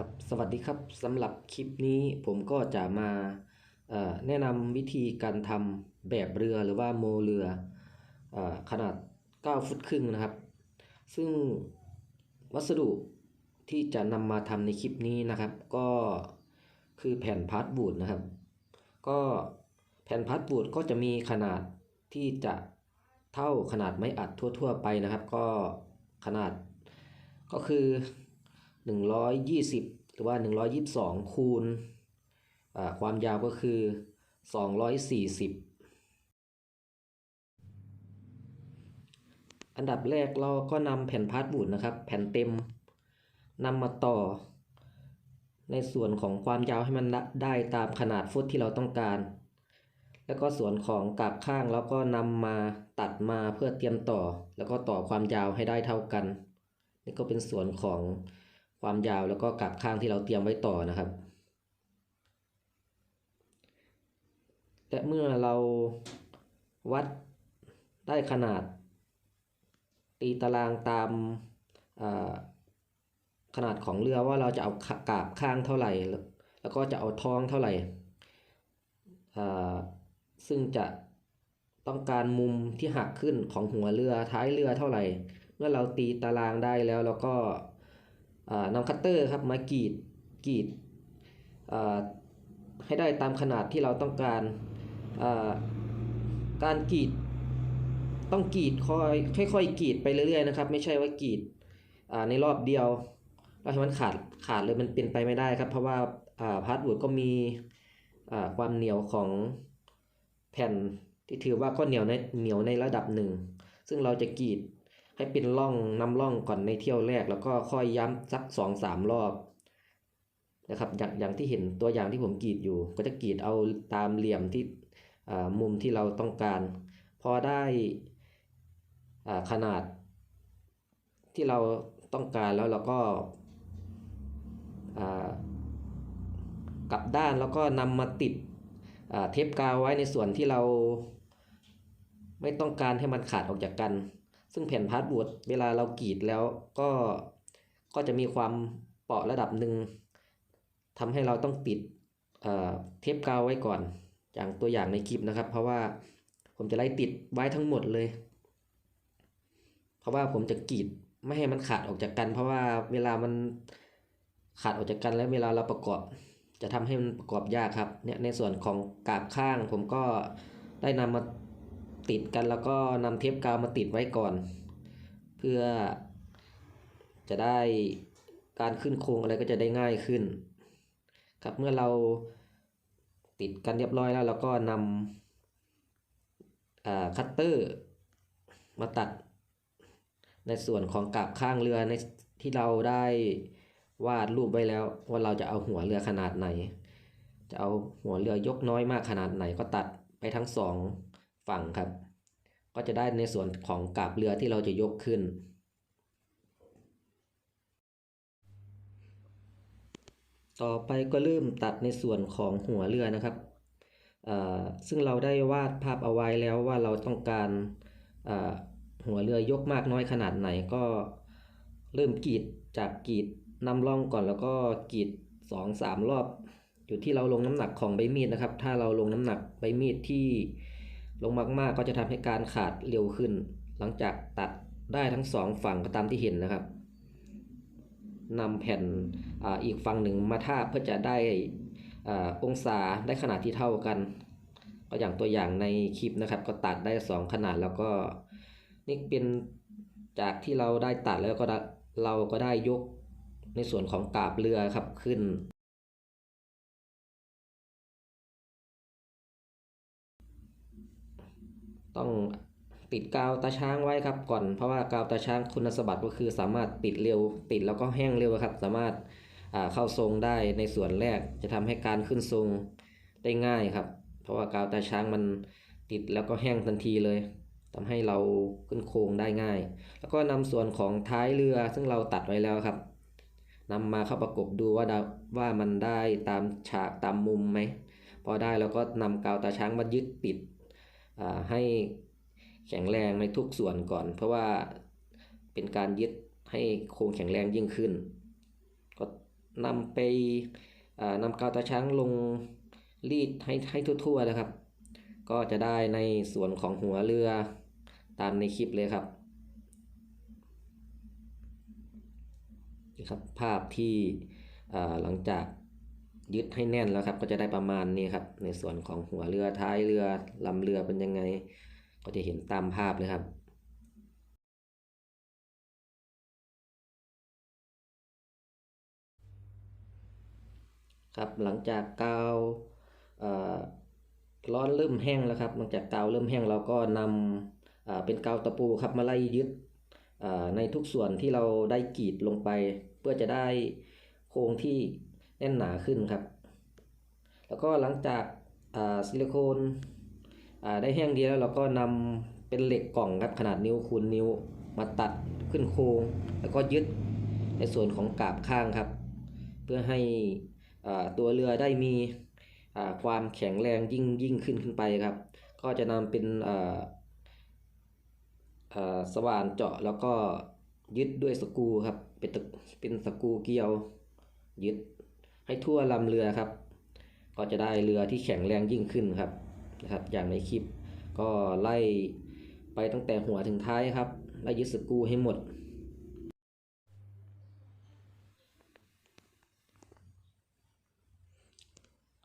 ครับสวัสดีครับสำหรับคลิปนี้ผมก็จะมาแนะนำวิธีการทำแบบเรือหรือว่าโมเรืออขนาด 9 ฟุตครึ่งนะครับ ซึ่งวัสดุที่จะนำมาทำในคลิปนี้นะครับ ก็คือแผ่นพาร์ทบูดนะครับ ก็แผ่นพาร์ทบูดก็จะมีขนาดที่จะเท่าขนาดไม้อัดทั่ว ๆ ไปนะครับ ก็ขนาดก็คือ 120 หรือว่า 122 คูณอ่าความยาวก็คือ 240 อันดับแรกเราก็นำแผ่นพาร์ทบูดนะครับ แผ่นเต็มนำมาต่อ ในส่วนของความยาวให้มันได้ตามขนาดฟุตที่เราต้องการ แล้วก็ส่วนของกาบข้างเราก็นำมาตัดมาเพื่อเตรียมต่อ แล้วก็ต่อความยาวให้ได้เท่ากัน นี่ก็เป็นส่วนของ ความยาวแล้วก็กาบข้างที่เราเตรียมไว้ต่อนะครับ และเมื่อเราวัดได้ขนาด ตีตารางตามาขนาดของเรือว่าเราจะเอากาบข้างเท่าไหร่ แล้วก็จะเอาท้องเท่าไหร่ ซึ่งจะต้องการมุมที่หักขึ้นของหัวเรือท้ายเรือเท่าไหร่ เมื่อเราตีตารางได้แล้วเราก็ นำคัตเตอร์ครับมากรีดกรีดให้ได้ตามขนาดที่เราต้องการการกรีดต้องกรีดค่อยค่อยๆกรีดไปเรื่อยๆนะครับไม่ใช่ว่ากรีดในรอบเดียวแล้วให้มันขาดขาดเลยมันเป็นไปไม่ได้ครับ เพราะว่าพาร์ทบูดก็มีความเหนียวของแผ่นที่ถือว่าก็เหนียวในเหนียวในระดับหนึ่งซึ่งเราจะกรีด ให้เป็นร่องนำร่องก่อนในเที่ยวแรก แล้วก็ค่อยย้ำสักสองสามรอบนะครับอย่างอย่างที่เห็นตัวอย่างที่ผมกรีดอยู่ ก็จะกรีดเอาตามเหลี่ยมที่มุมที่เราต้องการ พอได้ขนาดที่เราต้องการแล้วเราก็กลับด้านแล้วก็นำมาติดเทปกาวไว้ในส่วนที่เราไม่ต้องการให้มันขาดออกจากกัน ซึ่งแผ่นพาร์ทบูดเวลาเรากรีดแล้วก็ก็จะมีความเปราะระดับหนึ่งทำให้เราต้องติดเทปกาวไว้ก่อน อย่างตัวอย่างในคลิปนะครับ เพราะว่าผมจะไล่ติดไว้ทั้งหมดเลย เพราะว่าผมจะกรีดไม่ให้มันขาดออกจากกัน เพราะว่าเวลามันขาดออกจากกันแล้วเวลาเราประกอบ จะทำให้มันประกอบยากครับเนี่ยในส่วนของกาบข้างผมก็ได้นำมา ติดกันแล้วก็นำเทปกาวมาติดไว้ก่อน เพื่อจะได้การขึ้นโครงอะไรก็จะได้ง่ายขึ้น ครับเมื่อเราติดกันเรียบร้อยแล้วเราก็นำคัตเตอร์มาตัดในส่วนของกาบข้างเรือในที่เราได้วาดรูปไว้แล้ว ว่าเราจะเอาหัวเรือขนาดไหน จะเอาหัวเรือยกน้อยมากขนาดไหนก็ตัดไปทั้งสอง ฝั่งครับ ก็จะได้ในส่วนของกาบเรือที่เราจะยกขึ้น ต่อไปก็เริ่มตัดในส่วนของหัวเรือนะครับซึ่งเราได้วาดภาพเอาไว้แล้วว่าเราต้องการหัวเรือยกมากน้อยขนาดไหนก็เริ่มกรีดจากกรีดนำร่องก่อนแล้วก็กรีดสองสามรอบ อยู่ที่เราลงน้ำหนักของใบมีดนะครับ ถ้าเราลงน้ำหนักใบมีดที่ ลงมากๆก็จะทำให้การขาดเร็วขึ้น หลังจากตัดได้ทั้งสองฝั่งก็ตามที่เห็นนะครับนำแผ่นออีกฝั่งหนึ่งมาทาบเพื่อจะได้อองศาได้ขนาดที่เท่ากัน ก็อย่างตัวอย่างในคลิปนะครับ ก็ตัดได้สองขนาดแล้วก็นี่เป็นจากที่เราได้ตัดแล้วก็เราก็ได้ยกในส่วนของกาบเรือครับขึ้น ต้องติดกาวตาช้างไว้ครับก่อนเพราะว่ากาวตาช้างคุณสมบัติก็คือสามารถติดเร็ว ติดแล้วก็แห้งเร็วครับ สามารถเข้าทรงได้ในส่วนแรกจะทำให้การขึ้นทรงได้ง่ายครับ เพราะว่ากาวตาช้างมันติดแล้วก็แห้งทันทีเลยทำให้เราขึ้นโครงได้ง่าย แล้วก็นำส่วนของท้ายเรือซึ่งเราตัดไว้แล้วครับนำมาเข้าประกบดูว่าว่ามันได้ตามฉากตามมุมไหมพอได้แล้วก็นำกาวตาช้างมายึดติด ให้แข็งแรงในทุกส่วนก่อน เพราะว่าเป็นการยึดให้โครงแข็งแรงยิ่งขึ้น ก็นำไปอ่านำกาวตาช้างลงรีดให้ให้ทั่วๆนะครับ ก็จะได้ในส่วนของหัวเรือตามในคลิปเลยครับนี่ครับภาพที่อ่าหลังจาก ยึดให้แน่นแล้วครับ ก็จะได้ประมาณนี้ครับ ในส่วนของหัวเรือท้ายเรือลำเรือเป็นยังไง ก็จะเห็นตามภาพเลยครับครับหลังจากกาวอ่อร้อนเริ่มแห้งแล้วครับ หลังจากกาวเริ่มแห้งเราก็นำอ่าเป็นกาวตะปูครับมาไล่ยึดอ่าในทุกส่วนที่เราได้กรีดลงไป เพื่อจะได้โครงที่ แน่นหนาขึ้นครับ แล้วก็หลังจากาซิลิโคนได้แห้งดีแล้วเราก็นำเป็นเหล็กกล่องครับขนาดนิ้วคูณนิ้วมาตัดขึ้นโครงแล้วก็ยึดในส่วนของกาบข้างครับ เพื่อให้ตัวเรือได้มีความแข็งแรงยิ่งยิ่งขึ้นขึ้นไปครับ ก็จะนำเป็นสว่านเจาะแล้วก็ยึดด้วยสกูครับ เป็นเป็นสกูเกลียวยึด ให้ทั่วลำเรือครับ ก็จะได้เรือที่แข็งแรงยิ่งขึ้นครับนะครับ อย่างในคลิปก็ไล่ไปตั้งแต่หัวถึงท้ายครับไล่ยึดสกูให้หมด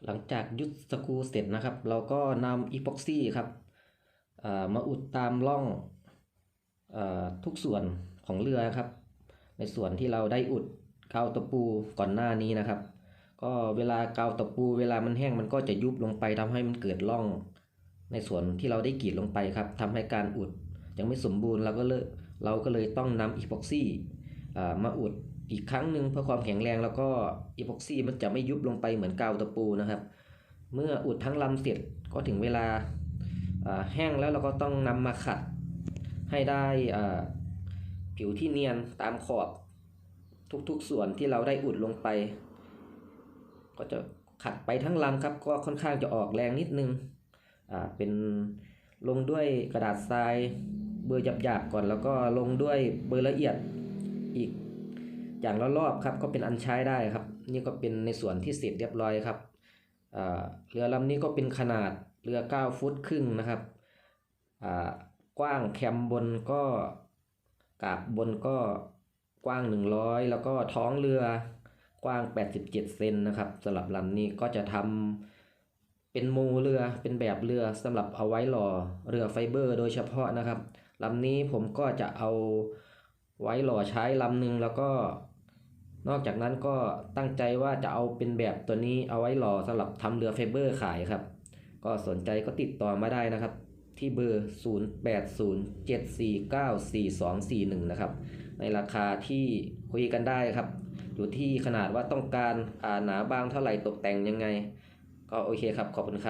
หลังจากยึดสกูเสร็จนะครับ เราก็นำอีพ็อกซี่ครับอ่ามาอุดตามร่องอาทุกส่วนของเรือครับ ในส่วนที่เราได้อุดเกาตะปูก่อนหน้านี้นะครับ ก็เวลากาวตะปูเวลามันแห้งมันก็จะยุบลงไปทำให้มันเกิดร่อง ในส่วนที่เราได้กรีดลงไปครับทำให้การอุดยังไม่สมบูรณ์เราก็เลยเราก็เลยต้องนำอีพ็อกซี่มาอุดอีกครั้งหนึ่งเพื่อความแข็งแรงแล้วก็อีพ็อกซี่มันจะไม่ยุบลงไปเหมือนกาวตะปูนะครับ เมื่ออุดทั้งลำเสร็จก็ถึงเวลาแห้งแล้วเราก็ต้องนำมาขัดให้ได้ผิวที่เนียนตามขอบทุกๆส่วนที่เราได้อุดลงไป ก็จะขัดไปทั้งลำครับ ก็ค่อนข้างจะออกแรงนิดนึงอ่าเป็นลงด้วยกระดาษทรายเบอร์หยาบๆก่อน แล้วก็ลงด้วยเบอร์ละเอียดอีกอย่างละรอบครับ ก็เป็นอันใช้ได้ครับ นี่ก็เป็นในส่วนที่เสร็จเรียบร้อยครับเรือลำนี้ก็เป็นขนาดเรือ 9 ฟุตครึ่งนะครับอ่ากว้างแคมบนก็กาบบนก็กว้าง 100 แล้วก็ท้องเรือ กว้าง 87 เซนนะครับสำหรับลำนี้ก็จะทำเป็นโมเรือเป็นแบบเรือสำหรับเอาไว้หล่อเรือไฟเบอร์ โดยเฉพาะนะครับลำนี้ผมก็จะเอาไว้หล่อใช้ลำหนึ่งแล้วก็ นอกจากนั้นก็ตั้งใจว่าจะเอาเป็นแบบตัวนี้เอาไว้หล่อสำหรับทำเรือไฟเบอร์ขายครับ ก็สนใจก็ติดต่อมาได้นะครับ ที่เบอร์ 0807494241 นะครับ ในราคาที่คุยกันได้ครับ อยู่ที่ขนาดว่าต้องการอ่าหนาบางเท่าไหร่ตกแต่งยังไง ก็โอเคครับขอบคุณครับ